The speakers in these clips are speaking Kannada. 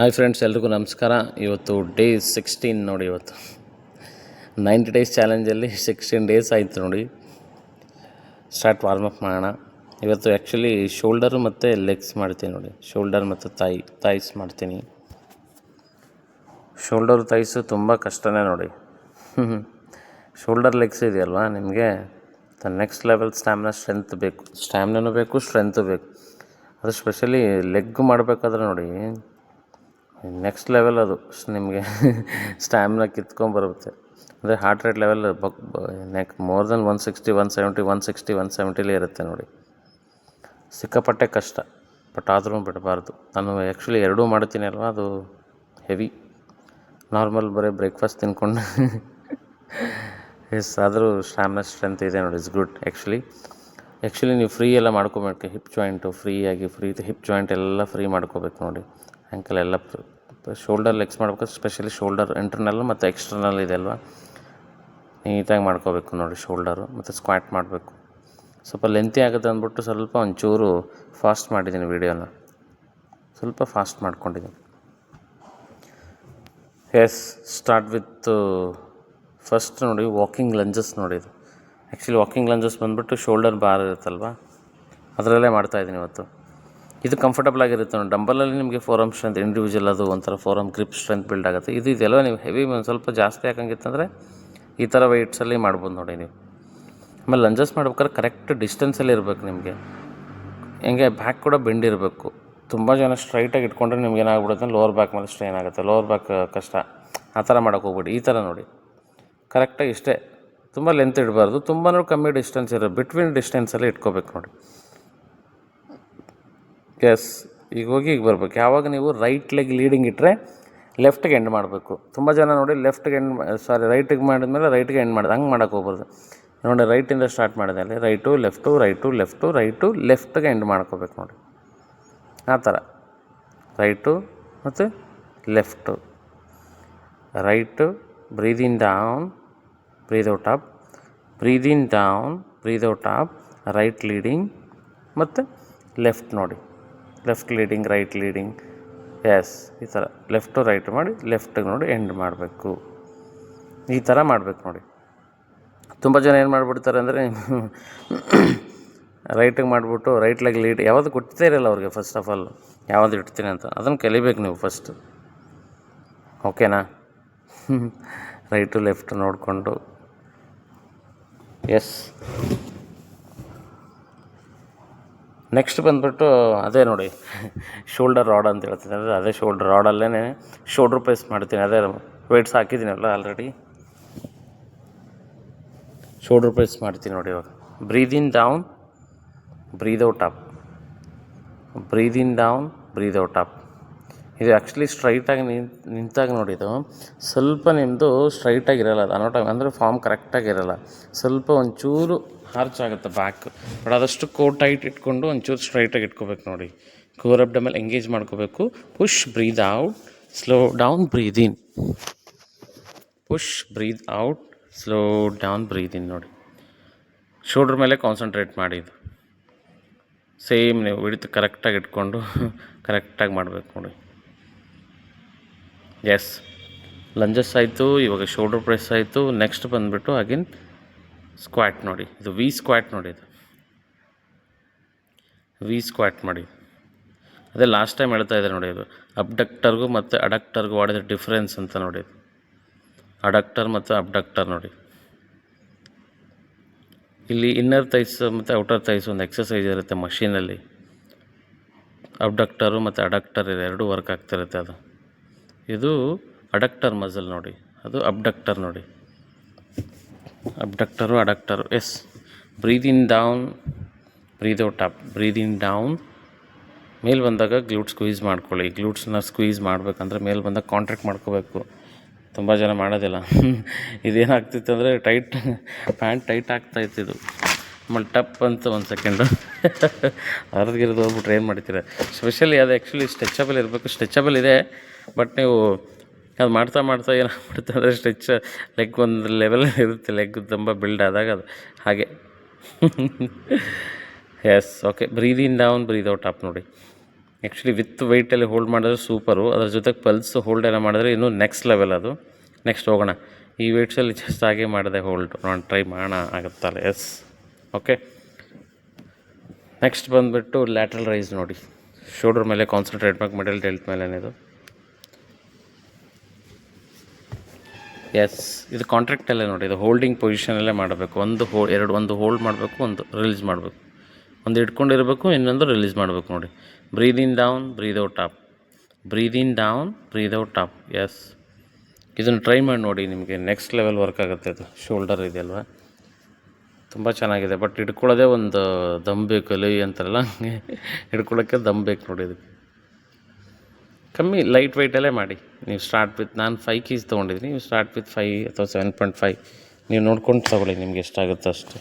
ಹಾಯ್ ಫ್ರೆಂಡ್ಸ್, ಎಲ್ರಿಗೂ ನಮಸ್ಕಾರ. ಇವತ್ತು ಡೇ ಸಿಕ್ಸ್ಟೀನ್ ನೋಡಿ ಇವತ್ತು. ನೈಂಟಿ ಡೇಸ್ ಚಾಲೆಂಜಲ್ಲಿ ಸಿಕ್ಸ್ಟೀನ್ ಡೇಸ್ ಆಯಿತು ನೋಡಿ. ಸ್ಟಾರ್ಟ್ ವಾರ್ಮಪ್ ಮಾಡೋಣ. ಇವತ್ತು ಆ್ಯಕ್ಚುಲಿ ಶೋಲ್ಡರು ಮತ್ತು ಲೆಗ್ಸ್ ಮಾಡ್ತೀನಿ ನೋಡಿ. ಶೋಲ್ಡರ್ ಮತ್ತು ತಾಯಿ ತಾಯ್ಸ್ ಮಾಡ್ತೀನಿ. ಶೋಲ್ಡರ್ ತಾಯ್ಸು ತುಂಬ ಕಷ್ಟನೇ ನೋಡಿ. ಶೋಲ್ಡರ್ ಲೆಗ್ಸ್ ಇದೆಯಲ್ವ ನಿಮಗೆ? The next level stamina strength ಬೇಕು. ಸ್ಟ್ಯಾಮಿನೂ ಬೇಕು ಸ್ಟ್ರೆಂತು ಬೇಕು. ಅದು ಸ್ಪೆಷಲಿ ಲೆಗ್ ಮಾಡಬೇಕಾದ್ರೆ ನೋಡಿ ನೆಕ್ಸ್ಟ್ ಲೆವೆಲ್ ಅದು. ನಿಮಗೆ ಸ್ಟ್ಯಾಮಿನಾ ಕಿತ್ಕೊಂಬರುತ್ತೆ ಅಂದರೆ ಹಾರ್ಟ್ ರೇಟ್ ಲೆವೆಲ್ ಬಕ್ neck more than one sixty one seventy one sixty one ಸೆವೆಂಟಿಲಿ ಇರುತ್ತೆ ನೋಡಿ. ಸಿಕ್ಕಾಪಟ್ಟೆ ಕಷ್ಟ. ಬಟ್ ಆದರೂ ಬಿಡಬಾರ್ದು. ನಾನು ಆ್ಯಕ್ಚುಲಿ ಎರಡೂ ಮಾಡ್ತೀನಿ ಅಲ್ವಾ? ಅದು ಹೆವಿ ನಾರ್ಮಲ್ ಬರೀ ಬ್ರೇಕ್ಫಾಸ್ಟ್ ತಿನ್ಕೊಂಡು. ಎಸ್ ಆದರೂ ಸ್ಟ್ಯಾಮಿನಾ ಸ್ಟ್ರೆಂತ್ ಇದೆ ನೋಡಿ. ಇಟ್ಸ್ ಗುಡ್ ಆ್ಯಕ್ಚುಲಿ ಆ್ಯಕ್ಚುಲಿ ನೀವು ಫ್ರೀ ಎಲ್ಲ ಮಾಡ್ಕೊಬೇಕು. ಹಿಪ್ ಜಾಯಿಂಟು ಫ್ರೀಯಾಗಿ ಫ್ರೀ ಹಿಪ್ ಜಾಯಿಂಟ್ ಎಲ್ಲ ಫ್ರೀ ಮಾಡ್ಕೋಬೇಕು ನೋಡಿ. ಆ್ಯಂಕಲ್ ಎಲ್ಲ ಶೋಲ್ಡರ್ ಲೆಗ್ಸ್ ಮಾಡ್ಬೇಕಾದ್ರೆ ಸ್ಪೆಷಲಿ ಶೋಲ್ಡರ್ ಇಂಟರ್ನಲ್ ಮತ್ತು ಎಕ್ಸ್ಟರ್ನಲ್ ಇದೆ ಅಲ್ವಾ? ನೀಟಾಗಿ ಮಾಡ್ಕೋಬೇಕು ನೋಡಿ ಶೋಲ್ಡರು ಮತ್ತು ಸ್ಕ್ವಾಟ್ ಮಾಡಬೇಕು. ಸ್ವಲ್ಪ ಲೆಂತಿ ಆಗುತ್ತೆ ಅಂದ್ಬಿಟ್ಟು ಸ್ವಲ್ಪ ಒಂಚೂರು ಫಾಸ್ಟ್ ಮಾಡಿದ್ದೀನಿ ವೀಡಿಯೋನ ಸ್ವಲ್ಪ ಫಾಸ್ಟ್ ಮಾಡ್ಕೊಂಡಿದ್ದೀನಿ. ಎಸ್ ಸ್ಟಾರ್ಟ್ ವಿತ್ ಫಸ್ಟ್ ನೋಡಿ ವಾಕಿಂಗ್ ಲಂಜಸ್ ನೋಡಿ ಇದು. ಆ್ಯಕ್ಚುಲಿ ವಾಕಿಂಗ್ ಲಂಜಸ್ ಬಂದುಬಿಟ್ಟು ಶೋಲ್ಡರ್ ಬಾರ್ ಇರುತ್ತಲ್ವ ಅದರಲ್ಲೇ ಮಾಡ್ತಾಯಿದ್ದೀನಿ ಇವತ್ತು. ಇದು ಕಂಫರ್ಟಬಲ್ ಆಗಿರುತ್ತೆ ನೋಡಿ. ಡಂಬಲಲ್ಲಿ ನಿಮಗೆ ಫೋರಮ್ ಸ್ಟ್ರೆಂತ್ ಇಂಡಿವಿಜುವಲ್ ಅದು ಒಂಥರ ಫೋರಮ್ ಗ್ರಿಪ್ ಸ್ಟ್ರೆಂತ್ ಬಿಲ್ಡ್ ಆಗುತ್ತೆ. ಇದು ಇದೆಲ್ಲ ನೀವು ಹೆವಿ ಒಂದು ಸ್ವಲ್ಪ ಜಾಸ್ತಿ ಹಾಕಂಗಿತ್ತಂದರೆ ಈ ಥರ ವೆಯ್ಟ್ಸಲ್ಲಿ ಮಾಡ್ಬೋದು ನೋಡಿ ನೀವು. ಆಮೇಲೆ ಲಂಜಸ್ ಮಾಡ್ಬೇಕಾದ್ರೆ ಕರೆಕ್ಟ್ ಡಿಸ್ಟೆನ್ಸಲ್ಲಿ ಇರಬೇಕು ನಿಮಗೆ. ಹೆಂಗೆ ಬ್ಯಾಕ್ ಕೂಡ ಬೆಂಡ್ ಇರಬೇಕು. ತುಂಬ ಜನ ಸ್ಟ್ರೈಟಾಗಿ ಇಟ್ಕೊಂಡ್ರೆ ನಿಮ್ಗೆ ಏನಾಗ್ಬಿಡುತ್ತೆ ಲೋವರ್ ಬ್ಯಾಕ್ ಮೇಲೆ ಸ್ಟ್ರೈನ್ ಆಗುತ್ತೆ. ಲೋವರ್ ಬ್ಯಾಕ್ ಕಷ್ಟ. ಆ ಥರ ಮಾಡೋಕೆ ಹೋಗ್ಬೇಡಿ. ಈ ಥರ ನೋಡಿ. ಕರೆಕ್ಟಾಗಿ ಇಷ್ಟೇ. ತುಂಬ ಲೆಂತ್ ಇಡಬಾರ್ದು. ತುಂಬಾ ಕಮ್ಮಿ ಡಿಸ್ಟೆನ್ಸ್ ಇರೋ ಬಿಟ್ವೀನ್ ಡಿಸ್ಟೆನ್ಸಲ್ಲಿ ಇಟ್ಕೋಬೇಕು ನೋಡಿ. ಎಸ್ ಈಗ ಹೋಗಿ ಈಗ ಬರಬೇಕು. ಯಾವಾಗ ನೀವು ರೈಟ್ ಲೆಗ್ ಲೀಡಿಂಗ್ ಇಟ್ಟರೆ ಲೆಫ್ಟ್ಗೆ ಎಂಡ್ ಮಾಡಬೇಕು. ತುಂಬ ಜನ ನೋಡಿ ಲೆಫ್ಟ್ಗೆ ಎಂಡ್ ಸಾರಿ ರೈಟಿಗೆ ಮಾಡಿದ್ಮೇಲೆ ರೈಟ್ಗೆ ಎಂಡ್ ಮಾಡಿದೆ. ಹಂಗೆ ಮಾಡೋಕೆ ಹೋಗ್ಬಾರ್ದು. ನೋಡಿ ರೈಟಿಂದ ಸ್ಟಾರ್ಟ್ ಮಾಡಿದೆ ಅಲ್ಲಿ. Right left right left right ಲೆಫ್ಟ್ಗೆ end ಮಾಡ್ಕೋಬೇಕು ನೋಡಿ. ಆ ಥರ. ರೈಟು ಮತ್ತು left right breathing down breathe out up breathing down breathe out up right leading ಮತ್ತು ಲೆಫ್ಟ್ ನೋಡಿ. Left leading right leading yes ಈ ಥರ ಲೆಫ್ಟು ರೈಟ್ ಮಾಡಿ ಲೆಫ್ಟಿಗೆ ನೋಡಿ ಎಂಡ್ ಮಾಡಬೇಕು. ಈ ಥರ ಮಾಡಬೇಕು ನೋಡಿ. ತುಂಬ ಜನ ಏನು ಮಾಡಿಬಿಡ್ತಾರೆ ಅಂದರೆ ರೈಟಿಗೆ ಮಾಡಿಬಿಟ್ಟು ರೈಟ್ ಲೆಗ್ ಲೀಡ್ ಯಾವುದು ಗೊತ್ತೇ ಇರಲ್ಲ ಅವ್ರಿಗೆ ಫಸ್ಟ್ ಆಫ್ ಆಲ್ ಯಾವುದು ಇಡ್ತೀನಿ ಅಂತ. ಅದನ್ನು ಕಲಿಬೇಕು ನೀವು ಫಸ್ಟು ಓಕೆನಾ ರೈಟು ಲೆಫ್ಟ್ ನೋಡಿಕೊಂಡು. ಎಸ್ ನೆಕ್ಸ್ಟ್ ಬಂದುಬಿಟ್ಟು ಅದೇ ನೋಡಿ ಶೋಲ್ಡರ್ ರಾಡ್ ಅಂತ ಹೇಳ್ತೀನಿ. ಅಂದರೆ ಅದೇ ಶೋಲ್ಡರ್ ರಾಡಲ್ಲೇ ಶೋಲ್ಡ್ರ್ ಪ್ರೆಸ್ ಮಾಡ್ತೀನಿ. ಅದೇ ವೆಯ್ಟ್ಸ್ ಹಾಕಿದ್ದೀನಲ್ಲ ಆಲ್ರೆಡಿ ಶೋಲ್ಡ್ರ್ ಪ್ರೆಸ್ ಮಾಡ್ತೀನಿ ನೋಡಿ ಇವಾಗ. Breathe in down breathe out up breathe in down breathe out up ಇದು ಆ್ಯಕ್ಚುಲಿ ಸ್ಟ್ರೈಟಾಗಿ ನಿಂತು, ನಿಂತಾಗ ನೋಡಿದ್ದು ಸ್ವಲ್ಪ ನಿಮ್ಮದು ಸ್ಟ್ರೈಟಾಗಿರಲ್ಲ ಅದು. ಅನ್ನೋ ಟೈಮ್ ಅಂದರೆ ಫಾರ್ಮ್ ಕರೆಕ್ಟಾಗಿರಲ್ಲ ಸ್ವಲ್ಪ ಒಂಚೂರು ಹಾರ್ಚ್ ಆಗುತ್ತೆ ಬ್ಯಾಕ್ ಬಟ್ ಆದಷ್ಟು ಕೋರ್ ಟೈಟ್ ಇಟ್ಕೊಂಡು ಒಂಚೂರು ಸ್ಟ್ರೈಟಾಗಿ ಇಟ್ಕೋಬೇಕು ನೋಡಿ. ಕೋರ್ ಅಪ್ ಮೇಲೆ ಎಂಗೇಜ್ ಮಾಡ್ಕೋಬೇಕು. Push breathe out slow down breathe in push breathe out slow down breathe in ನೋಡಿ. ಶೋಲ್ಡ್ರ್ ಮೇಲೆ ಕಾನ್ಸಂಟ್ರೇಟ್ ಮಾಡಿದ್ದು ಸೇಮ್ ನೀವು ಹಿಡಿತು ಕರೆಕ್ಟಾಗಿ ಇಟ್ಕೊಂಡು ಕರೆಕ್ಟಾಗಿ ಮಾಡಬೇಕು ನೋಡಿ. ಎಸ್ ಲಂಜಸ್ ಆಯಿತು, ಇವಾಗ ಶೋಲ್ಡರ್ ಪ್ರೆಸ್ ಆಯಿತು. ನೆಕ್ಸ್ಟ್ ಬಂದುಬಿಟ್ಟು ಅಗೇನ್ ಸ್ಕ್ವಾಟ್ ನೋಡಿ. ಇದು ವಿ ಸ್ಕ್ವಾಟ್ ನೋಡಿ ಇದು. ವಿ ಸ್ಕ್ವಾಟ್ ಮಾಡಿ. ಅದೇ ಲಾಸ್ಟ್ ಟೈಮ್ ಹೇಳ್ತಾ ಇದ್ದಾರೆ ನೋಡಿ ಇದು. ಅಬ್ಡಕ್ಟರ್ಗೂ ಮತ್ತು ಅಡಕ್ಟರ್ಗೂ ಮಾಡಿದ ಡಿಫ್ರೆನ್ಸ್ ಅಂತ ನೋಡಿ ಅಡಕ್ಟರ್ ಮತ್ತು ಅಬ್ಡಕ್ಟರ್ ನೋಡಿ. ಇಲ್ಲಿ ಇನ್ನರ್ ತೈಸ್ ಮತ್ತು ಔಟರ್ ತೈಸ್ ಒಂದು ಎಕ್ಸಸೈಸ್ ಇರುತ್ತೆ ಮಷೀನಲ್ಲಿ ಅಬ್ಡಕ್ಟರು ಮತ್ತು ಅಡಕ್ಟರ್ ಇದೆ, ಎರಡೂ ವರ್ಕ್ ಆಗ್ತಿರುತ್ತೆ ಅದು. ಇದು ಅಡಕ್ಟರ್ ಮಸಲ್ ನೋಡಿ. ಅದು ಅಬ್ಡಕ್ಟರ್ ನೋಡಿ. Abductor adductor yes breathe in down breathe out up breathe down ಮೇಲೆ ಬಂದಾಗ ಗ್ಲೂಟ್ ಸ್ಕ್ವೀಸ್ ಮಾಡ್ಕೊಳ್ಳಿ. ಗ್ಲೂಟ್ಸ್ನ ಸ್ಕ್ವೀಸ್ ಮಾಡಬೇಕಂದ್ರೆ ಮೇಲೆ ಬಂದಾಗ ಕಾಂಟ್ರಾಕ್ಟ್ ಮಾಡ್ಕೋಬೇಕು. ತುಂಬ ಜನ ಮಾಡೋದಿಲ್ಲ. ಇದೇನಾಗ್ತಿತ್ತು ಅಂದರೆ ಟೈಟ್ ಪ್ಯಾಂಟ್ ಟೈಟ್ ಆಗ್ತಾ ಇದು ಆಮೇಲೆ ಟಪ್ ಅಂತ ಒಂದು ಸೆಕೆಂಡು ಅರ್ಧಗಿರ್ದು ಹೋಗ್ಬಿಟ್ರೆ ಏನು ಮಾಡ್ತೀರಾ? ಸ್ಪೆಷಲಿ ಅದು ಆ್ಯಕ್ಚುಲಿ ಸ್ಟ್ರೆಚಬಲ್ ಇರಬೇಕು. ಸ್ಟ್ರೆಚಬಲ್ ಇದೆ ಬಟ್ ನೀವು ಅದು ಮಾಡ್ತಾ ಮಾಡ್ತಾ ಏನಾಗ್ಬಿಡುತ್ತೆ ಅಂದರೆ ಸ್ಟ್ರೆಚ್ ಲೆಗ್ ಒಂದು ಲೆವೆಲ್ ಇರುತ್ತೆ ಲೆಗ್ ತುಂಬ ಬಿಲ್ಡ್ ಆದಾಗ ಅದು. ಹಾಗೆ. Yes okay breathe in down breathe out up ನೋಡಿ. ಆ್ಯಕ್ಚುಲಿ ವಿತ್ ವೆಯ್ಟಲ್ಲಿ ಹೋಲ್ಡ್ ಮಾಡಿದ್ರೆ ಸೂಪರು ಅದ್ರ ಜೊತೆಗೆ ಪಲ್ಸ್ ಹೋಲ್ಡ್ ಎಲ್ಲ ಮಾಡಿದ್ರೆ ಇನ್ನೂ ನೆಕ್ಸ್ಟ್ ಲೆವೆಲ್ ಅದು. ನೆಕ್ಸ್ಟ್ ಹೋಗೋಣ. ಈ ವೆಯ್ಟ್ಸಲ್ಲಿ ಜಸ್ಟ್ ಹಾಗೆ ಮಾಡಿದೆ ಹೋಲ್ಡ್ ನಾನು ಟ್ರೈ ಮಾಡೋಣ ಆಗುತ್ತಲ್ಲ. ಎಸ್ ಓಕೆ ನೆಕ್ಸ್ಟ್ ಬಂದುಬಿಟ್ಟು ಲ್ಯಾಟ್ರಲ್ ರೈಸ್ ನೋಡಿ. ಶೋಲ್ಡರ್ ಮೇಲೆ ಕಾನ್ಸಂಟ್ರೇಟ್ ಮಾಡಿ ಮಿಡಲ್ ಡೆಲ್ಟ್ ಮೇಲೆ ಎಸ್ ಇದು ಕಾಂಟ್ರಾಕ್ಟಲ್ಲೇ ನೋಡಿ, ಇದು ಹೋಲ್ಡಿಂಗ್ ಪೊಸಿಷನಲ್ಲೇ ಮಾಡಬೇಕು. ಒಂದು ಹೋ ಎರಡು, ಒಂದು ಹೋಲ್ಡ್ ಮಾಡಬೇಕು, ಒಂದು ರಿಲೀಸ್ ಮಾಡಬೇಕು. ಒಂದು ಇಟ್ಕೊಂಡಿರಬೇಕು, ಇನ್ನೊಂದು ರಿಲೀಸ್ ಮಾಡಬೇಕು ನೋಡಿ. Breathe in down breathe out up breathe in down breathe out up yes ಇದನ್ನು ಟ್ರೈ ಮಾಡಿ ನೋಡಿ, ನಿಮಗೆ ನೆಕ್ಸ್ಟ್ ಲೆವೆಲ್ ವರ್ಕ್ ಆಗುತ್ತೆ ಅದು. ಶೋಲ್ಡರ್ ಇದೆಯಲ್ವಾ ತುಂಬ ಚೆನ್ನಾಗಿದೆ ಬಟ್ ಹಿಡ್ಕೊಳ್ಳೋದೇ ಒಂದು ದಮ್ ಬೇಕು, ಲೈ ಅಂತಾರಲ್ಲ, ಹಂಗೆ ಹಿಡ್ಕೊಳ್ಳೋಕ್ಕೆ ದಮ್ ಬೇಕು ನೋಡಿ ಇದಕ್ಕೆ. ಕಮ್ಮಿ ಲೈಟ್ ವೆಯ್ಟಲ್ಲೇ ಮಾಡಿ. ನೀವು ಸ್ಟಾರ್ಟ್ ವಿತ್ ನಾನು ಫೈವ್ ಕೀಸ್ ತೊಗೊಂಡಿದ್ದೀನಿ. ನೀವು ಸ್ಟಾರ್ಟ್ ವಿತ್ ಫೈ ಅಥವಾ ಸೆವೆನ್ ಪಾಯಿಂಟ್ ಫೈವ್ ನೀವು ನೋಡ್ಕೊಂಡು ತೊಗೊಳ್ಳಿ, ನಿಮ್ಗೆ ಎಷ್ಟಾಗುತ್ತೆ ಅಷ್ಟು.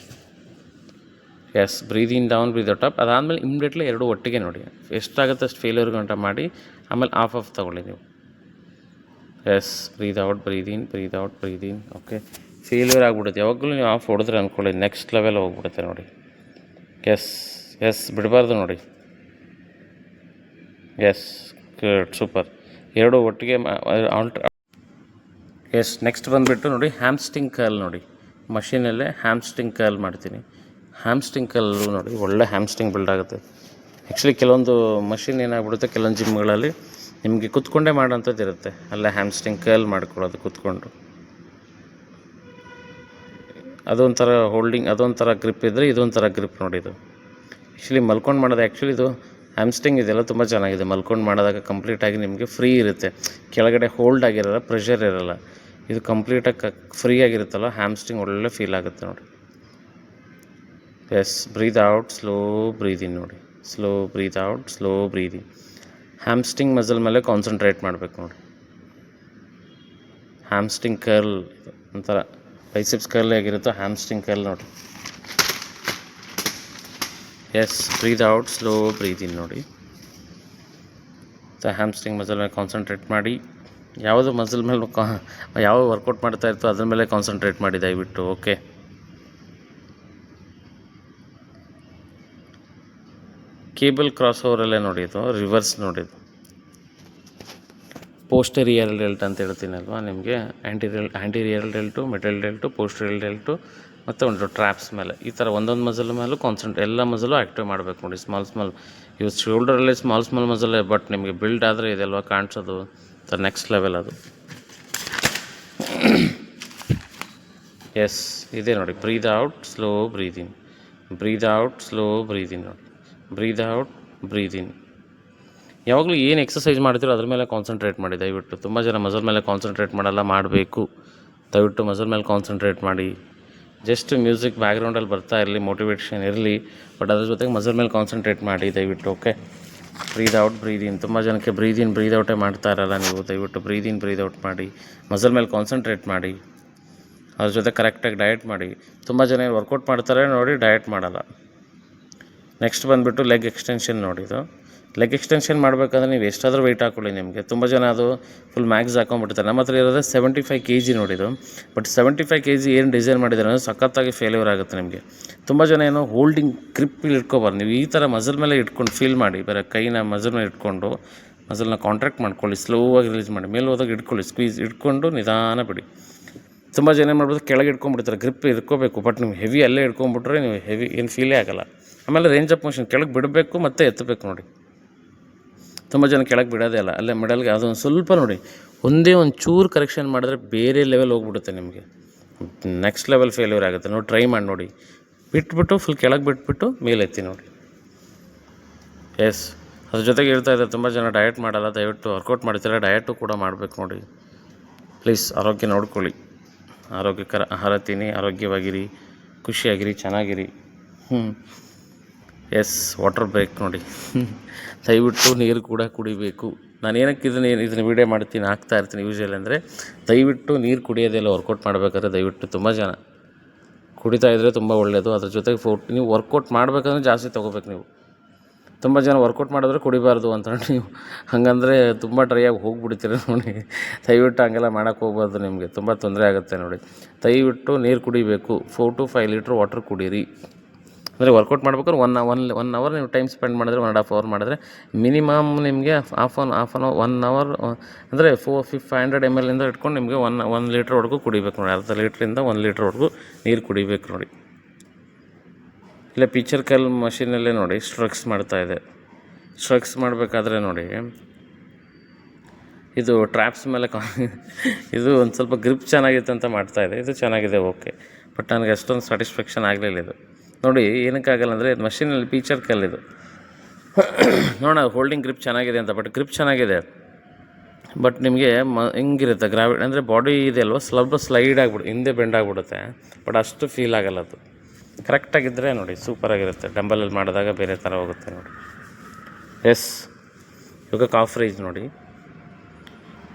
Yes breathing down breathe out up ಅದಾದಮೇಲೆ ಇಮ್ಡಿಯೇಟ್ಲಿ ಎರಡು ಒಟ್ಟಿಗೆ ನೋಡಿ. ಎಷ್ಟಾಗುತ್ತೆ ಅಷ್ಟು ಫೇಲ್ಯೂರ್ ಗಂಟ ಮಾಡಿ, ಆಮೇಲೆ ಆಫ್ ಆಫ್ ತೊಗೊಳ್ಳಿ ನೀವು. Yes breathe out breathe in breathe out breathe in okay failure ಆಗಿಬಿಡುತ್ತೆ. ಯಾವಾಗಲೂ ನೀವು ಆಫ್ ಹೊಡೆದ್ರೆ ಅಂದ್ಕೊಳ್ಳಿ ನೆಕ್ಸ್ಟ್ ಲೆವೆಲ್ ಹೋಗ್ಬಿಡುತ್ತೆ ನೋಡಿ. ಎಸ್ ಎಸ್ ಬಿಡಬಾರ್ದು ನೋಡಿ. ಎಸ್ ಸೂಪರ್ ಎರಡು ಒಟ್ಟಿಗೆ ಆಲ್ಟ್ ಎಸ್ ನೆಕ್ಸ್ಟ್ ಬಂದುಬಿಟ್ಟು ನೋಡಿ ಹ್ಯಾಮ್ಸ್ಟಿಂಗ್ ಕರ್ಲ್ ನೋಡಿ. ಮಷೀನಲ್ಲೇ ಹ್ಯಾಮ್ಸ್ಟಿಂಗ್ ಕರ್ಲ್ ಮಾಡ್ತೀನಿ. ಹ್ಯಾಮ್ಸ್ಟಿಂಗ್ ಕರ್ಲು ನೋಡಿ, ಒಳ್ಳೆ ಹ್ಯಾಮ್ಸ್ಟಿಂಗ್ ಬಿಲ್ಡ್ ಆಗುತ್ತೆ. ಆ್ಯಕ್ಚುಲಿ ಕೆಲವೊಂದು ಮಷಿನ್ ಏನಾಗ್ಬಿಡುತ್ತೆ, ಕೆಲವೊಂದು ಜಿಮ್ಗಳಲ್ಲಿ ನಿಮಗೆ ಕುತ್ಕೊಂಡೇ ಮಾಡೋಂಥದ್ದು ಇರುತ್ತೆ. ಅಲ್ಲೇ ಹ್ಯಾಮ್ಸ್ಟಿಂಗ್ ಕರ್ಲ್ ಮಾಡ್ಕೊಳ್ಳೋದು ಕುತ್ಕೊಂಡು. ಅದೊಂಥರ ಹೋಲ್ಡಿಂಗ್ ಅದೊಂಥರ ಗ್ರಿಪ್ ಇದ್ದರೆ ಇದೊಂಥರ ಗ್ರಿಪ್ ನೋಡಿ ಇದು. ಆ್ಯಕ್ಚುಲಿ ಮಲ್ಕೊಂಡು ಮಾಡೋದು ಆ್ಯಕ್ಚುಲಿ ಇದು ಹ್ಯಾಮ್ಸ್ಟಿಂಗ್ ಇದೆಲ್ಲ ತುಂಬ ಚೆನ್ನಾಗಿದೆ. ಮಲ್ಕೊಂಡು ಮಾಡಿದಾಗ ಕಂಪ್ಲೀಟಾಗಿ ನಿಮಗೆ ಫ್ರೀ ಇರುತ್ತೆ. ಕೆಳಗಡೆ ಹೋಲ್ಡ್ ಆಗಿರಲ್ಲ ಪ್ರೆಷರ್ ಇರಲ್ಲ. ಇದು ಕಂಪ್ಲೀಟಾಗಿ ಫ್ರೀ ಆಗಿರುತ್ತಲ್ಲ ಹ್ಯಾಮ್ಸ್ಟಿಂಗ್ ಒಳ್ಳೆ ಫೀಲ್ ಆಗುತ್ತೆ ನೋಡಿ. Yes breathe out slow breathing ನೋಡಿ. Slow breathe out slow breathing hamstring muscle ಮೇಲೆ ಕಾನ್ಸಂಟ್ರೇಟ್ ಮಾಡಬೇಕು ನೋಡಿ. ಹ್ಯಾಮ್ಸ್ಟಿಂಗ್ ಕರ್ಲ್ ಒಂಥರ ಬೈಸಿಪ್ಸ್ ಕರ್ಲ್ ಆಗಿರುತ್ತೋ ಹ್ಯಾಮ್ಸ್ಟಿಂಗ್ ಕರ್ಲ್ ನೋಡಿ. Yes breathe out slow breathe in ನೋಡಿ. ಹ್ಯಾಮ್ ಸ್ಟ್ರಿಂಗ್ ಮಸಲ್ ಮೇಲೆ ಕಾನ್ಸಂಟ್ರೇಟ್ ಮಾಡಿ. ಯಾವುದು ಮಸಲ್ ಮೇಲೆ ಯಾವ ವರ್ಕೌಟ್ ಮಾಡ್ತಾ ಇರ್ತೋ ಅದ್ರ ಮೇಲೆ ಕಾನ್ಸಂಟ್ರೇಟ್ ಮಾಡಿ ದಯವಿಟ್ಟು ಓಕೆ ಕೇಬಲ್ ಕ್ರಾಸ್ ಓವರಲ್ಲೇ ನೋಡಿದ್ದು ರಿವರ್ಸ್ ನೋಡಿದ್ದು ಪೋಸ್ಟರಿಯಲ್ ಡೆಲ್ಟ್ ಅಂತ ಹೇಳ್ತೀನಲ್ವಾ ನಿಮಗೆ? ಆ್ಯಂಟಿರಿಯಲ್ ಆ್ಯಂಟಿರಿಯರ್ ಡೆಲ್ಟು ಮೆಟಲ್ ಡೆಲ್ಟು ಪೋಸ್ಟರಿಯಲ್ ಡೆಲ್ಟು ಮತ್ತು ಒಂದು ಟ್ರ್ಯಾಪ್ಸ್ ಮೇಲೆ. ಈ ಥರ ಒಂದೊಂದು ಮಸಲ್ ಮೇಲೂ ಕಾನ್ಸಂಟ್ರೇ ಎಲ್ಲ ಮಸಲು ಆ್ಯಕ್ಟಿವ್ ಮಾಡಬೇಕು ನೋಡಿ. ಸ್ಮಾಲ್ ಸ್ಮಾಲ್ ಇವು ಶೋಲ್ಡ್ರಲ್ಲಿ ಸ್ಮಾಲ್ ಸ್ಮಾಲ್ ಮಸಲೇ ಬಟ್ ನಿಮಗೆ ಬಿಲ್ಡ್ ಆದರೆ ಇದೆಲ್ವಾ ಕಾಣಿಸೋದು? ದ ನೆಕ್ಸ್ಟ್ ಲೆವೆಲ್ ಅದು. ಎಸ್ ಇದೆ ನೋಡಿ. Breathe out slow breathe in breathe out slow breathe in ನೋಡಿ. ಬ್ರೀದ್ ಔಟ್ ಬ್ರೀದ್ ಇನ್ ಯಾವಾಗಲೂ ಏನು ಎಕ್ಸಸೈಸ್ ಮಾಡ್ತೀರೋ ಅದ್ರ ಮೇಲೆ ಕಾನ್ಸಂಟ್ರೇಟ್ ಮಾಡಿ, ದಯವಿಟ್ಟು. ತುಂಬ ಜನ ಮಸಲ್ ಮೇಲೆ ಕಾನ್ಸಂಟ್ರೇಟ್ ಮಾಡಲ್ಲ, ಮಾಡಬೇಕು. ದಯವಿಟ್ಟು ಮಸಲ್ ಮೇಲೆ ಕಾನ್ಸಂಟ್ರೇಟ್ ಮಾಡಿ. ಜಸ್ಟ್ ಮ್ಯೂಸಿಕ್ ಬ್ಯಾಕ್ಗ್ರೌಂಡಲ್ಲಿ ಬರ್ತಾ ಇರಲಿ ಮೋಟಿವೇಶನ್ ಇರಲಿ ಬಟ್ ಅದ್ರ ಜೊತೆಗೆ ಮಸಲ್ ಮೇಲೆ ಕಾನ್ಸಂಟ್ರೇಟ್ ಮಾಡಿ ದಯವಿಟ್ಟು okay breathe out breathe in ತುಂಬ ಜನಕ್ಕೆ ಬ್ರೀದ್ ಇನ್ ಬ್ರೀದ್ ಔಟೇ ಮಾಡ್ತಾ ಇರಲ್ಲ ನೀವು. ದಯವಿಟ್ಟು ಬ್ರೀದ್ ಇನ್ ಬ್ರೀದ್ ಔಟ್ ಮಾಡಿ. ಮಸಲ್ ಮೇಲೆ ಕಾನ್ಸಂಟ್ರೇಟ್ ಮಾಡಿ. ಅದ್ರ ಜೊತೆ ಕರೆಕ್ಟಾಗಿ ಡಯಟ್ ಮಾಡಿ. ತುಂಬ ಜನ ವರ್ಕೌಟ್ ಮಾಡ್ತಾರೆ, ನೋಡಿ ಡಯಟ್ ಮಾಡಲ್ಲ. ನೆಕ್ಸ್ಟ್ ಬಂದುಬಿಟ್ಟು ಲೆಗ್ ಎಕ್ಸ್ಟೆನ್ಷನ್ ನೋಡಿದ್ದು ಲೆಗ್ ಎಕ್ಸ್ಟೆನ್ಷನ್ ಮಾಡಬೇಕಂದ್ರೆ ನೀವು ಎಷ್ಟಾದರೂ ವೆಯ್ಟ್ ಹಾಕೊಳ್ಳಿ ನಿಮಗೆ. ತುಂಬ ಜನ ಅದು ಫುಲ್ ಮ್ಯಾಕ್ಸ್ ಹಾಕೊಂಡ್ಬಿಡ್ತಾರೆ. ನಮ್ಮ ಹತ್ರ ಇರೋದೇ ಸೆವೆಂಟಿ ಫೈವ್ ಕೆ ಜಿ ನೋಡಿದ್ದು. But seventy five K G ಏನು ಡಿಸೈನ್ ಮಾಡಿದ್ದಾರೆ ಅಂದರೆ ಸಖತ್ತಾಗಿ ಫೇಲ್ಯೂರ್ ಆಗುತ್ತೆ ನಿಮಗೆ. ತುಂಬ ಜನ ಏನೋ ಹೋಲ್ಡಿಂಗ್ ಗ್ರಿಪ್ಪಲ್ಲಿ ಇಟ್ಕೊಬಾರ್ದು. ನೀವು ಈ ಥರ ಮಜಲ್ ಮೇಲೆ ಇಟ್ಕೊಂಡು ಫೀಲ್ ಮಾಡಿ. ಬೇರೆ ಕೈನ ಮಜಲ್ ಮೇಲೆ ಇಟ್ಕೊಂಡು ಮಸಲ್ನ ಕಾಂಟ್ರಾಕ್ಟ್ ಮಾಡ್ಕೊಳ್ಳಿ. ಸ್ಲೋ ಆಗಿ ರಿಲೀಸ್ ಮಾಡಿ. ಮೇಲೆ ಹೋದಾಗ ಇಟ್ಕೊಳ್ಳಿ. ಸ್ಕ್ವೀಸ್ ಇಟ್ಕೊಂಡು ನಿಧಾನ ಬಿಡಿ. ತುಂಬ ಜನ ಏನು ಮಾಡ್ಬೋದು, ಕೆಳಗೆ ಇಟ್ಕೊಂಡ್ಬಿಡ್ತಾರೆ. ಗ್ರಿಪ್ ಇಟ್ಕೋಬೇಕು. ಬಟ್ ನೀವು ಹೆವಿ ಅಲ್ಲೇ ಇಟ್ಕೊಂಡ್ಬಿಟ್ರೆ ನೀವು ಹೆವಿ ಏನು ಫೀಲೇ ಆಗಲ್ಲ. ಆಮೇಲೆ ರೇಂಜ್ ಆಫ್ ಮೋಷನ್ ಕೆಳಗೆ ಬಿಡಬೇಕು ಮತ್ತು ಎತ್ತಬೇಕು ನೋಡಿ. ತುಂಬ ಜನ ಕೆಳಗೆ ಬಿಡೋದೇ ಇಲ್ಲ. ಅಲ್ಲೇ ಮಿಡಲ್ಗೆ ಅದೊಂದು ಸ್ವಲ್ಪ ನೋಡಿ, ಒಂದೇ ಒಂದು ಚೂರು ಕರೆಕ್ಷನ್ ಮಾಡಿದ್ರೆ ಬೇರೆ ಲೆವೆಲ್ ಹೋಗ್ಬಿಡುತ್ತೆ ನಿಮಗೆ. ನೆಕ್ಸ್ಟ್ ಲೆವೆಲ್ ಫೇಲ್ಯೂರ್ ಆಗುತ್ತೆ. ನೋಡಿ ಟ್ರೈ ಮಾಡಿ ನೋಡಿ. ಬಿಟ್ಬಿಟ್ಟು ಫುಲ್ ಕೆಳಗೆ ಬಿಟ್ಬಿಟ್ಟು ಮೇಲೆ ಎತ್ತಿ ನೋಡಿ. ಎಸ್ ಅದ್ರ ಜೊತೆಗೆ ಇರ್ತಾ ಇದೆ ತುಂಬ ಜನ ಡಯಟ್ ಮಾಡಲ್ಲ, ದಯವಿಟ್ಟು ವರ್ಕೌಟ್ ಮಾಡ್ತಾರೆ? ಡಯಟು ಕೂಡ ಮಾಡಬೇಕು ನೋಡಿ. ಪ್ಲೀಸ್ ಆರೋಗ್ಯ ನೋಡ್ಕೊಳ್ಳಿ. ಆರೋಗ್ಯಕರ ಆಹಾರ ತಿನ್ನಿ, ಆರೋಗ್ಯವಾಗಿರಿ, ಖುಷಿಯಾಗಿರಿ, ಚೆನ್ನಾಗಿರಿ. ಹ್ಞೂ ಎಸ್ ವಾಟರ್ ಬ್ರೇಕ್ ನೋಡಿ. ದಯವಿಟ್ಟು ನೀರು ಕೂಡ ಕುಡಿಬೇಕು. ನಾನು ಏನಕ್ಕೆ ಇದನ್ನು ಇದನ್ನು ವೀಡಿಯೋ ಮಾಡ್ತೀನಿ, ಹಾಕ್ತಾ ಇರ್ತೀನಿ ಯೂಶಲಿ ಅಂದರೆ, ದಯವಿಟ್ಟು ನೀರು ಕುಡಿಯೋದೆಲ್ಲ ವರ್ಕೌಟ್ ಮಾಡಬೇಕಾದ್ರೆ ದಯವಿಟ್ಟು ತುಂಬ ಜನ. ಕುಡಿತಾ ಇದ್ದರೆ ತುಂಬ ಒಳ್ಳೆಯದು ಅದ್ರ ಜೊತೆಗೆ ಫೋ ನೀವು ವರ್ಕೌಟ್ ಮಾಡಬೇಕಂದ್ರೆ ಜಾಸ್ತಿ ತೊಗೋಬೇಕು ನೀವು. ತುಂಬ ಜನ ವರ್ಕೌಟ್ ಮಾಡಿದ್ರೆ ಕುಡಿಬಾರ್ದು ಅಂತ ನೀವು. ಹಾಗಂದ್ರೆ ತುಂಬ ಆಗಿ ಹೋಗಿಬಿಡ್ತೀರ ನೋಡಿ. ದಯವಿಟ್ಟು ಹಂಗೆಲ್ಲ ಮಾಡೋಕ್ಕೆ ಹೋಗ್ಬಾರ್ದು ನಿಮಗೆ, ತುಂಬ ತೊಂದರೆ ಆಗುತ್ತೆ ನೋಡಿ. ದಯವಿಟ್ಟು ನೀರು ಕುಡಿಬೇಕು. Four to five litre water ಕುಡೀರಿ. ಅಂದರೆ ವರ್ಕೌಟ್ ಮಾಡ್ಬೇಕಾದ್ರೆ ಒನ್ ಒನ್ ಒನ್ ಅವರ್ ನೀವು ಟೈಮ್ ಸ್ಪೆಂಡ್ ಮಾಡಿದ್ರೆ ಒನ್ ಆ್ಯಂಡ್ ಹಾಫ್ ಅವರ್ ಮಾಡಿದ್ರೆ ಮಿನಿಮಮ್ ನಿಮಗೆ half an half an one hour ಅಂದರೆ ಫೋ ಫಿಫ್ ಫೈವ್ ಹಂಡ್ರೆಡ್ ಎಂ ಎಲ್ಲಿಂದ ಇಟ್ಕೊಂಡು ನಿಮಗೆ ಒನ್ ಒನ್ ಲೀಟ್ರ್ವರೆಗೂ ಕುಡಿಬೇಕು ನೋಡಿ. ಅರ್ಧ ಲೀಟ್ರಿಂದ ಒಂದು ಲೀಟ್ರ್ವರೆಗೂ ನೀರು ಕುಡಿಬೇಕು ನೋಡಿ. ಇಲ್ಲ ಪಿಚ್ಚರ್ ಕಲ್ ಮಷೀನಲ್ಲೇ ನೋಡಿ ಸ್ಟ್ರಕ್ಸ್ ಇದೆ. ಸ್ಟ್ರಕ್ಸ್ ಮಾಡಬೇಕಾದ್ರೆ ನೋಡಿ, ಇದು ಟ್ರ್ಯಾಪ್ಸ್ ಮೇಲೆ ಇದು ಒಂದು ಸ್ವಲ್ಪ ಗ್ರಿಪ್ ಚೆನ್ನಾಗಿತ್ತು ಅಂತ ಮಾಡ್ತಾ ಇದೆ. ಇದು ಚೆನ್ನಾಗಿದೆ ಓಕೆ ಬಟ್ ನನಗೆ ಅಷ್ಟೊಂದು ಸ್ಯಾಟಿಸ್ಫ್ಯಾಕ್ಷನ್ ಆಗಲಿಲ್ಲ ಇದು. ನೋಡಿ ಏನಕ್ಕಾಗಲ್ಲ ಅಂದರೆ ಇದು ಮಷೀನಲ್ಲಿ ಫೀಚರ್ ಕಲ್ಲಿದು ನೋಡೋಣ ಹೋಲ್ಡಿಂಗ್ ಗ್ರಿಪ್ ಚೆನ್ನಾಗಿದೆ ಅಂತ ಬಟ್ ಗ್ರಿಪ್ ಚೆನ್ನಾಗಿದೆ. ಬಟ್ ನಿಮಗೆ ಮ, ಹಿಂಗಿರುತ್ತೆ ಗ್ರಾವಿ ಅಂದರೆ ಬಾಡಿ ಇದೆ ಅಲ್ವ ಸ್ಲಬ್ ಸ್ಲೈಡ್ ಆಗಿಬಿಡುತ್ತೆ ಹಿಂದೆ ಬೆಂಡ್ ಆಗಿಬಿಡುತ್ತೆ ಬಟ್ ಅಷ್ಟು ಫೀಲ್ ಆಗಲ್ಲ ಅದು. ಕರೆಕ್ಟಾಗಿದ್ದರೆ ನೋಡಿ ಸೂಪರಾಗಿರುತ್ತೆ ಡಂಬಲಲ್ಲಿ ಮಾಡಿದಾಗ ಬೇರೆ ಥರ ಹೋಗುತ್ತೆ ನೋಡಿ. ಎಸ್ ಇವಾಗ ಕಾಫ್ ರೈಸ್ ನೋಡಿ.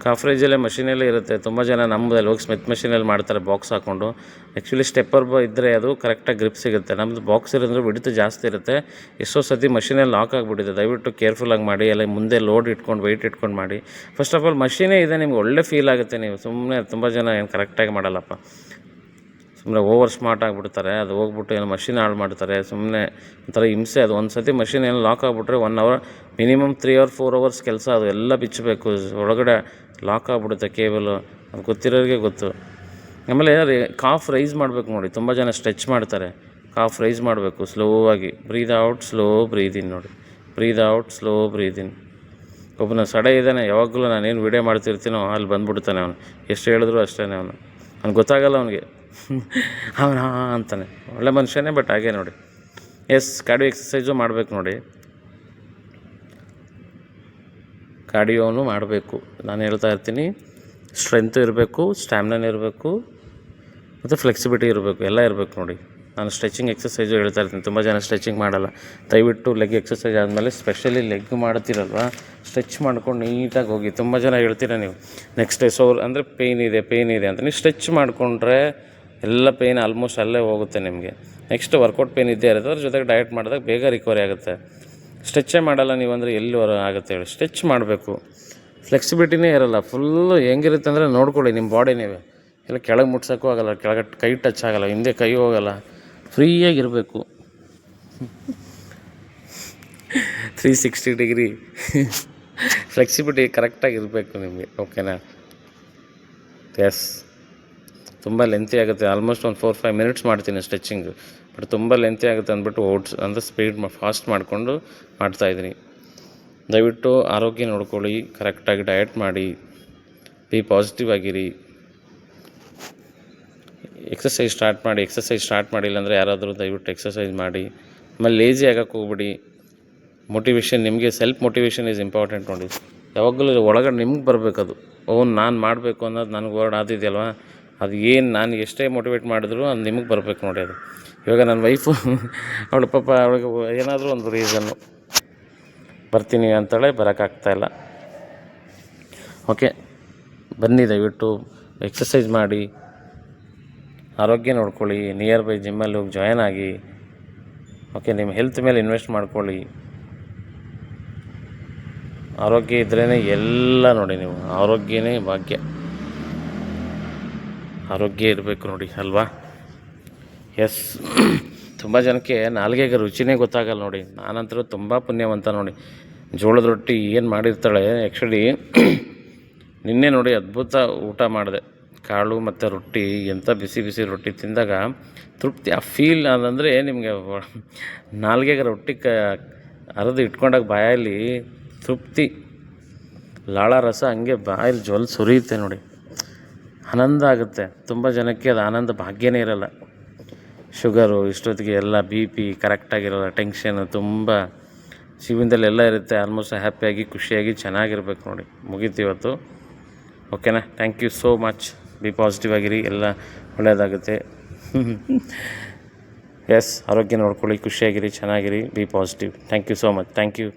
ಕಾಫ್ ರೇಂಜಲ್ಲೇ ಮಷೀನಲ್ಲೇ ಇರುತ್ತೆ. ತುಂಬ ಜನ ನಮ್ಮದಲ್ಲಿ ಹೋಗಿ ಸ್ಮಿತ್ ಮಷಿನಲ್ಲಿ ಮಾಡ್ತಾರೆ ಬಾಕ್ಸ್ ಹಾಕ್ಕೊಂಡು ಆ್ಯಕ್ಚುಲಿ ಸ್ಟೆಪ್ಪರ್ ಬ ಇದ್ದರೆ ಅದು ಕರೆಕ್ಟಾಗಿ ಗ್ರಿಪ್ ಸಿಗುತ್ತೆ. ನಮ್ಮದು ಬಾಕ್ಸ್ ಇರೋದ್ರೆ ಬಿಡಿತು ಜಾಸ್ತಿ ಇರುತ್ತೆ. ಎಷ್ಟೋ ಸತಿ ಮಷಿನಲ್ಲಿ ಲಾಕ್ ಆಗಿಬಿಟ್ಟಿದೆ. ದಯವಿಟ್ಟು ಕೇರ್ಫುಲ್ಲಾಗಿ ಮಾಡಿ. ಎಲ್ಲ ಮುಂದೆ ಲೋಡ್ ಇಟ್ಕೊಂಡು ವೆಯ್ಟ್ ಇಟ್ಕೊಂಡು ಮಾಡಿ. ಫಸ್ಟ್ ಆಫ್ ಆಲ್ ಮಷಿನೇ ಇದೆ, ನಿಮ್ಗೆ ಒಳ್ಳೆ ಫೀಲ್ ಆಗುತ್ತೆ ನೀವು. ಸುಮ್ಮನೆ ತುಂಬ ಜನ ಏನು ಕರೆಕ್ಟಾಗಿ ಮಾಡಲ್ಲಪ್ಪ. ಸುಮ್ಮನೆ ಓವರ್ ಸ್ಮಾರ್ಟ್ ಆಗಿಬಿಡ್ತಾರೆ, ಅದು ಹೋಗ್ಬಿಟ್ಟು ಏನು ಮಷಿನ್ ಹಾಳು ಮಾಡ್ತಾರೆ ಸುಮ್ಮನೆ ಒಂಥರ ಹಿಂಸೆ, ಅದು ಒಂದು ಸತಿ ಮಷಿನ್ ಏನು ಲಾಕ್ ಆಗಿಬಿಟ್ರೆ one hour minimum three hour four hours ಕೆಲಸ, ಅದು ಎಲ್ಲ ಬಿಚ್ಚಬೇಕು, ಒಳಗಡೆ ಲಾಕ್ ಆಗಿಬಿಡುತ್ತೆ ಕೇಬಲು ಅದು ಗೊತ್ತಿರೋರಿಗೆ ಗೊತ್ತು. ಆಮೇಲೆ ಕಾಫ್ ರೈಸ್ ಮಾಡಬೇಕು ನೋಡಿ, ತುಂಬ ಜನ ಸ್ಟ್ರೆಚ್ ಮಾಡ್ತಾರೆ ಕಾಫ್ ರೈಸ್ ಮಾಡಬೇಕು ಸ್ಲೋ ಆಗಿ breathe out slow breathe in ನೋಡಿ breathe out slow breathe in ಒಬ್ಬನ ಸಡೆ ಇದ್ದಾನೆ, ಯಾವಾಗಲೂ ನಾನೇನು ವೀಡಿಯೋ ಮಾಡ್ತಿರ್ತೀನೋ, ಅಲ್ಲಿ ಬಂದುಬಿಡ್ತಾನೆ ಅವನು, ಎಷ್ಟು ಹೇಳಿದ್ರು ಅಷ್ಟೇ ಅವನು. ಅವ್ನು ಗೊತ್ತಾಗಲ್ಲ ಅವನಿಗೆ. ಅವನು ಹಾಂ ಅಂತಾನೆ. ಒಳ್ಳೆ ಮನುಷ್ಯನೇ ಬಟ್ ಹಾಗೆ ನೋಡಿ. ಎಸ್ ಕಾರ್ಡಿಯೋ ಎಕ್ಸಸೈಸು ಮಾಡಬೇಕು ನೋಡಿ. ಕಾರ್ಡಿಯೋನು ಮಾಡಬೇಕು. ನಾನು ಹೇಳ್ತಾ ಇರ್ತೀನಿ ಸ್ಟ್ರೆಂತು ಇರಬೇಕು ಸ್ಟ್ಯಾಮಿನನ್ ಇರಬೇಕು, ಮತ್ತು ಫ್ಲೆಕ್ಸಿಬಿಲಿಟಿ ಇರಬೇಕು, ಎಲ್ಲ ಇರಬೇಕು ನೋಡಿ. ನಾನು ಸ್ಟ್ರೆಚಿಂಗ್ ಎಕ್ಸಸೈಸು ಹೇಳ್ತಾ ಇರ್ತೀನಿ. ತುಂಬ ಜನ ಸ್ಟ್ರೆಚಿಂಗ್ ಮಾಡಲ್ಲ. ದಯವಿಟ್ಟು ಲೆಗ್ ಎಕ್ಸಸೈಸ್ ಆದಮೇಲೆ ಸ್ಪೆಷಲಿ ಲೆಗ್ ಮಾಡ್ತೀರಲ್ವ? ಸ್ಟ್ರೆಚ್ ಮಾಡ್ಕೊಂಡು ನೀಟಾಗಿ ಹೋಗಿ. ತುಂಬ ಜನ ಹೇಳ್ತೀರ ನೀವು ನೆಕ್ಸ್ಟ್ ಡೇ ಸೋರ್ ಅಂದರೆ ಪೇಯ್ನ್ ಇದೆ ಪೇಯ್ನ್ ಇದೆ ಅಂತ. ನೀವು ಸ್ಟ್ರೆಚ್ ಮಾಡಿಕೊಂಡ್ರೆ ಎಲ್ಲ ಪೇಯ್ನ್ ಆಲ್ಮೋಸ್ಟ್ ಅಲ್ಲೇ ಹೋಗುತ್ತೆ ನಿಮಗೆ. ನೆಕ್ಸ್ಟ್ ವರ್ಕೌಟ್ ಪೇಯ್ನ್ ಇದ್ದೇ ಇರುತ್ತೆ. ಅದ್ರ ಜೊತೆಗೆ ಡಯಟ್ ಮಾಡಿದಾಗ ಬೇಗ ರಿಕವರಿ ಆಗುತ್ತೆ. ಸ್ಟ್ರೆಚ್ಚೇ ಮಾಡಲ್ಲ ನೀವು ಅಂದರೆ ಎಲ್ಲಿ ಆಗುತ್ತೆ ಹೇಳಿ. ಸ್ಟ್ರೆಚ್ ಮಾಡಬೇಕು. ಫ್ಲೆಕ್ಸಿಬಿಲಿಟಿನೇ ಇರಲ್ಲ. ಫುಲ್ಲು ಹೆಂಗಿರುತ್ತೆ ಅಂದರೆ ನೋಡ್ಕೊಳ್ಳಿ ನಿಮ್ಮ ಬಾಡಿ ನೀವೇ. ಎಲ್ಲ ಕೆಳಗೆ ಮುಟ್ಸೋಕ್ಕೂ ಆಗಲ್ಲ. ಕೆಳಗೆ ಕೈ ಟಚ್ ಆಗಲ್ಲ. ಹಿಂದೆ ಕೈ ಹೋಗಲ್ಲ. ಫ್ರೀಯಾಗಿರಬೇಕು ತ್ರೀ ಸಿಕ್ಸ್ಟಿ ಡಿಗ್ರಿ ಫ್ಲೆಕ್ಸಿಬಿಲಿಟಿ ಕರೆಕ್ಟಾಗಿ ಇರಬೇಕು ನಿಮಗೆ. ಓಕೆನಾ ಎಸ್ ತುಂಬ ಲೆಂತಿ ಆಗುತ್ತೆ. ಆಲ್ಮೋಸ್ಟ್ ಒಂದು ಫೋರ್ ಫೈವ್ ಮಿನಿಟ್ಸ್ ಮಾಡ್ತೀನಿ ಸ್ಟ್ರೆಚಿಂಗ್ ಬಟ್ ತುಂಬ ಲೆಂತಿ ಆಗುತ್ತೆ ಅಂದ್ಬಿಟ್ಟು ಓಟ್ಸ್ ಅಂದರೆ ಸ್ಪೀಡ್ ಫಾಸ್ಟ್ ಮಾಡಿಕೊಂಡು ಮಾಡ್ತಾಯಿದ್ದೀನಿ ದಯವಿಟ್ಟು ಆರೋಗ್ಯ ನೋಡ್ಕೊಳ್ಳಿ ಕರೆಕ್ಟಾಗಿ ಡಯಟ್ ಮಾಡಿ ಬಿ ಪಾಸಿಟಿವ್ ಆಗಿರಿ. ಎಕ್ಸಸೈಸ್ ಸ್ಟಾರ್ಟ್ ಮಾಡಿ ಎಕ್ಸಸೈಸ್ ಸ್ಟಾರ್ಟ್ ಮಾಡಿಲ್ಲ ಅಂದರೆ ಯಾರಾದರೂ ದಯವಿಟ್ಟು ಎಕ್ಸಸೈಸ್ ಮಾಡಿ. ಆಮೇಲೆ ಲೇಜಿ ಆಗಕ್ಕೆ ಹೋಗ್ಬಿಡಿ. ಮೋಟಿವೇಶನ್ ನಿಮಗೆ ಸೆಲ್ಫ್ ಮೋಟಿವೇಶನ್ ಈಸ್ ಇಂಪಾರ್ಟೆಂಟ್ ನೋಡಿ. ಯಾವಾಗಲೂ ಒಳಗಡೆ ನಿಮ್ಗೆ ಬರಬೇಕದು. ಓ, ನಾನು ಮಾಡಬೇಕು ಅನ್ನೋದು ನನಗೆ ವರ್ಡ್ ಆದಿದೆಯಲ್ವ ಅದು ಏನು ನಾನು ಎಷ್ಟೇ ಮೋಟಿವೇಟ್ ಮಾಡಿದ್ರು ಅದು ನಿಮಗೆ ಬರಬೇಕು ನೋಡಿ ಅದು. ಇವಾಗ ನನ್ನ ವೈಫು ಅವಳು ಪಾಪ ಅವಳಿಗೆ ಏನಾದರೂ ಒಂದು ರೀಸನ್ನು ಬರ್ತೀನಿ ಅಂತಾಳೆ ಬರೋಕ್ಕಾಗ್ತಾಯಿಲ್ಲ ಓಕೆ ಬನ್ನಿ ದಯವಿಟ್ಟು ಎಕ್ಸಸೈಸ್ ಮಾಡಿ, ಆರೋಗ್ಯ ನೋಡ್ಕೊಳ್ಳಿ ನಿಯರ್ ಬೈ ಜಿಮ್ಮಲ್ಲಿ ಹೋಗಿ ಜಾಯ್ನ್ ಆಗಿ ಓಕೆ ನಿಮ್ಮ ಹೆಲ್ತ್ ಮೇಲೆ ಇನ್ವೆಸ್ಟ್ ಮಾಡ್ಕೊಳ್ಳಿ. ಆರೋಗ್ಯ ಇದ್ರೇ ಎಲ್ಲ ನೋಡಿ ನೀವು, ಆರೋಗ್ಯನೇ ಭಾಗ್ಯ. ಆರೋಗ್ಯ ಇರಬೇಕು ನೋಡಿ, ಅಲ್ವಾ? ಎಸ್ ತುಂಬ ಜನಕ್ಕೆ ನಾಲ್ಗೆಗೆ ರುಚಿನೇ ಗೊತ್ತಾಗಲ್ಲ ನೋಡಿ. ನಾನಂತರೂ ತುಂಬ ಪುಣ್ಯವಂತ ನೋಡಿ. ಜೋಳದ ರೊಟ್ಟಿ ಏನು ಮಾಡಿರ್ತಾಳೆ ಆ್ಯಕ್ಚುಲಿ ನಿನ್ನೆ ನೋಡಿ ಅದ್ಭುತ ಊಟ ಮಾಡಿದೆ. ಕಾಳು ಮತ್ತು ರೊಟ್ಟಿ ಎಂಥ ಬಿಸಿ ಬಿಸಿ ರೊಟ್ಟಿ ತಿಂದಾಗ ತೃಪ್ತಿ, ಆ ಫೀಲ್ ಅದಂದರೆ ನಿಮಗೆ ನಾಲ್ಗೆಗೆ ರೊಟ್ಟಿ ಕ, ಅರೆದು ಇಟ್ಕೊಂಡಾಗ ಬಾಯಲ್ಲಿ ತೃಪ್ತಿ. ಲಾಳ ರಸ ಹಂಗೆ ಬಾಯಲ್ಲಿ ಜ್ವಲ್ ಸುರಿಯುತ್ತೆ ನೋಡಿ. ಆನಂದ ಆಗುತ್ತೆ. ತುಂಬ ಜನಕ್ಕೆ ಅದು ಆನಂದ ಭಾಗ್ಯನೇ ಇರಲ್ಲ. ಶುಗರು, ಇಷ್ಟೊತ್ತಿಗೆ ಎಲ್ಲ ಬಿ ಪಿ ಕರೆಕ್ಟಾಗಿರೋಲ್ಲ ಟೆನ್ಷನು ತುಂಬ ಜೀವನದಲ್ಲಿ ಎಲ್ಲ ಇರುತ್ತೆ. ಆಲ್ಮೋಸ್ಟ್ ಹ್ಯಾಪಿಯಾಗಿ ಖುಷಿಯಾಗಿ, ಚೆನ್ನಾಗಿರ್ಬೇಕು ನೋಡಿ. ಮುಗೀತು ಇವತ್ತು. ಓಕೆನಾ thank you so much be positive ಆಗಿರಿ. ಎಲ್ಲ ಒಳ್ಳೆಯದಾಗುತ್ತೆ ಎಸ್ ಆರೋಗ್ಯ ನೋಡ್ಕೊಳ್ಳಿ, ಖುಷಿಯಾಗಿರಿ, ಚೆನ್ನಾಗಿರಿ. Be positive thank you so much thank you